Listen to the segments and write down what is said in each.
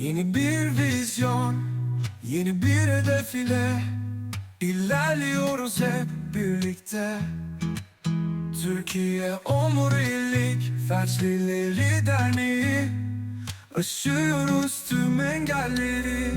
Yeni bir vizyon, yeni bir hedef ile hep birlikte. Türkiye Omurilik Felçlileri Derneği Aşıyoruz tüm engelleri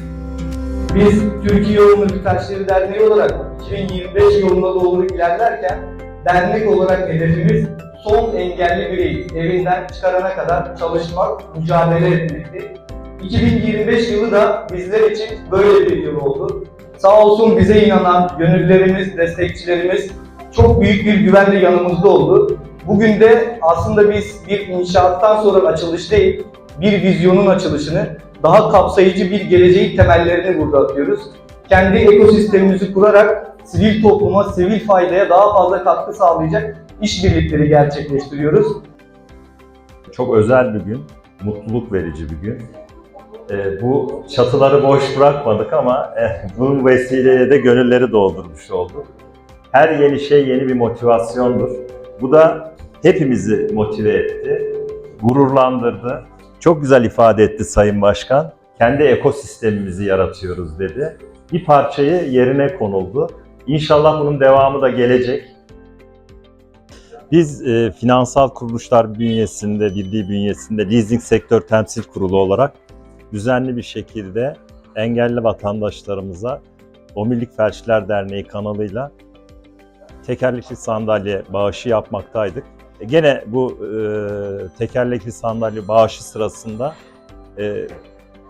Biz Türkiye Omurilik Felçleri Derneği olarak 2025 yılına doğru ilerlerken dernek olarak hedefimiz son engelli bireyi evinden çıkarana kadar çalışmak, mücadele etmekti. 2025 yılı da bizler için böyle bir yıl oldu. Sağ olsun bize inanan gönüllerimiz, destekçilerimiz çok büyük bir güvenle yanımızda oldu. Bugün de aslında biz bir inşaattan sonra açılış değil, bir vizyonun açılışını, daha kapsayıcı bir geleceğin temellerini burada atıyoruz. Kendi ekosistemimizi kurarak sivil topluma, sivil faydaya daha fazla katkı sağlayacak işbirlikleri gerçekleştiriyoruz. Çok özel bir gün, mutluluk verici bir gün. Ee, bu çatıları boş bırakmadık ama eh, bu vesileyle de gönülleri doldurmuş olduk. Her yeni şey yeni bir motivasyondur. Bu da hepimizi motive etti, gururlandırdı. Çok güzel ifade etti Sayın Başkan. Kendi ekosistemimizi yaratıyoruz dedi. Bir parçayı yerine konuldu. İnşallah bunun devamı da gelecek. Biz e, finansal kuruluşlar bünyesinde, birliği bünyesinde Leasing Sektör Temsil Kurulu olarak düzenli bir şekilde engelli vatandaşlarımıza Omurilik Felçliler Derneği kanalıyla tekerlekli sandalye bağışı yapmaktaydık. E, gene bu e, tekerlekli sandalye bağışı sırasında e,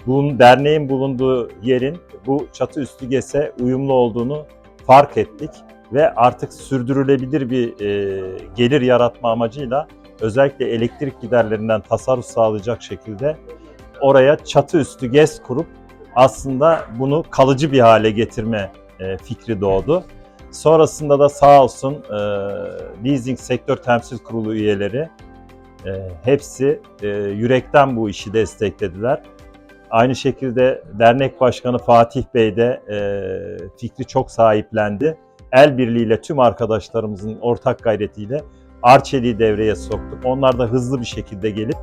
bunun derneğin bulunduğu yerin bu çatı üstü GES'e uyumlu olduğunu fark ettik ve artık sürdürülebilir bir e, gelir yaratma amacıyla özellikle elektrik giderlerinden tasarruf sağlayacak şekilde oraya çatı üstü GES kurup aslında bunu kalıcı bir hale getirme e, fikri doğdu. Sonrasında da sağ olsun e, Leasing Sektör Temsil Kurulu üyeleri e, hepsi yürekten bu işi desteklediler. Aynı şekilde dernek başkanı Fatih Bey de fikri çok sahiplendi. El birliğiyle tüm arkadaşlarımızın ortak gayretiyle Arçelik'i devreye soktuk. Onlar da hızlı bir şekilde gelip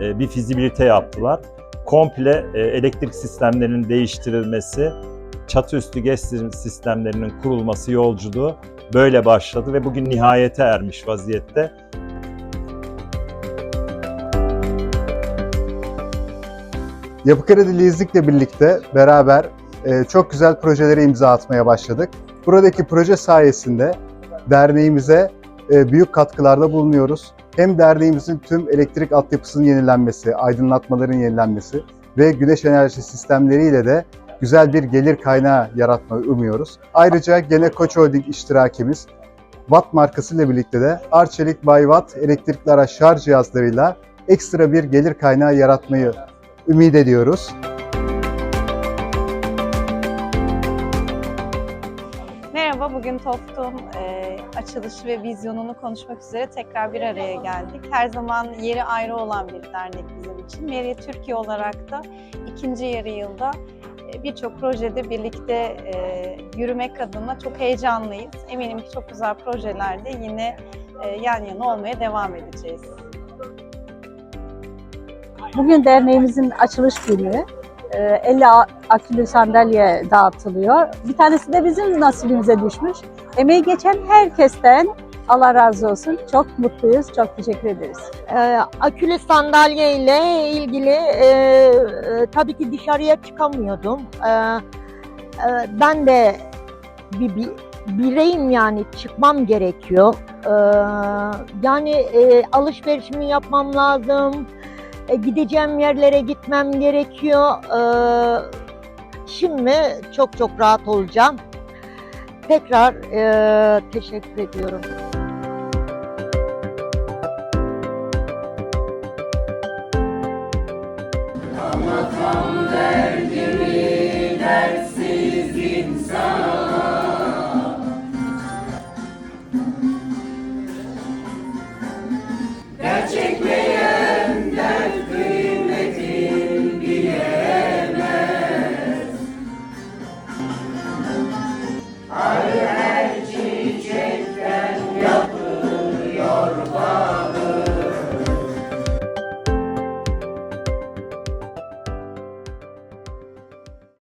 bir fizibilite yaptılar. Komple e, elektrik sistemlerinin değiştirilmesi, çatı üstü GES sistemlerinin kurulması yolculuğu böyle başladı ve bugün nihayete ermiş vaziyette. Yapı Kredi Leasing'le birlikte beraber e, çok güzel projelere imza atmaya başladık. Buradaki proje sayesinde derneğimize e, büyük katkılarda bulunuyoruz. Hem derneğimizin tüm elektrik altyapısının yenilenmesi, aydınlatmaların yenilenmesi ve güneş enerji sistemleriyle de güzel bir gelir kaynağı yaratmayı umuyoruz. Ayrıca gene Koç Holding iştirakimiz Watt markasıyla birlikte de Arçelik by Watt elektrikli araç şarj cihazlarıyla ekstra bir gelir kaynağı yaratmayı ümit ediyoruz. Merhaba, bugün TOFT'un e, açılışı ve vizyonunu konuşmak üzere tekrar bir araya geldik. Her zaman yeri ayrı olan bir dernek bizim için. Meriye Türkiye olarak da ikinci yarı yılda e, birçok projede birlikte e, yürümek adına çok heyecanlıyız. Eminim ki çok güzel projelerde yine e, yan yana olmaya devam edeceğiz. Bugün derneğimizin açılış günü. Ee, 50 a- akülü sandalye dağıtılıyor. Bir tanesi de bizim nasibimize düşmüş. Emeği geçen herkesten Allah razı olsun. Çok mutluyuz. Çok teşekkür ederiz. Ee, akülü sandalye ile ilgili e, e, tabii ki dışarıya çıkamıyordum. Ee, e, ben de bir, bir bireyim yani çıkmam gerekiyor. Ee, yani e, alışverişimi yapmam lazım. E, gideceğim yerlere gitmem gerekiyor. Ee, şimdi çok çok rahat olacağım. Tekrar e, teşekkür ediyorum. Derneği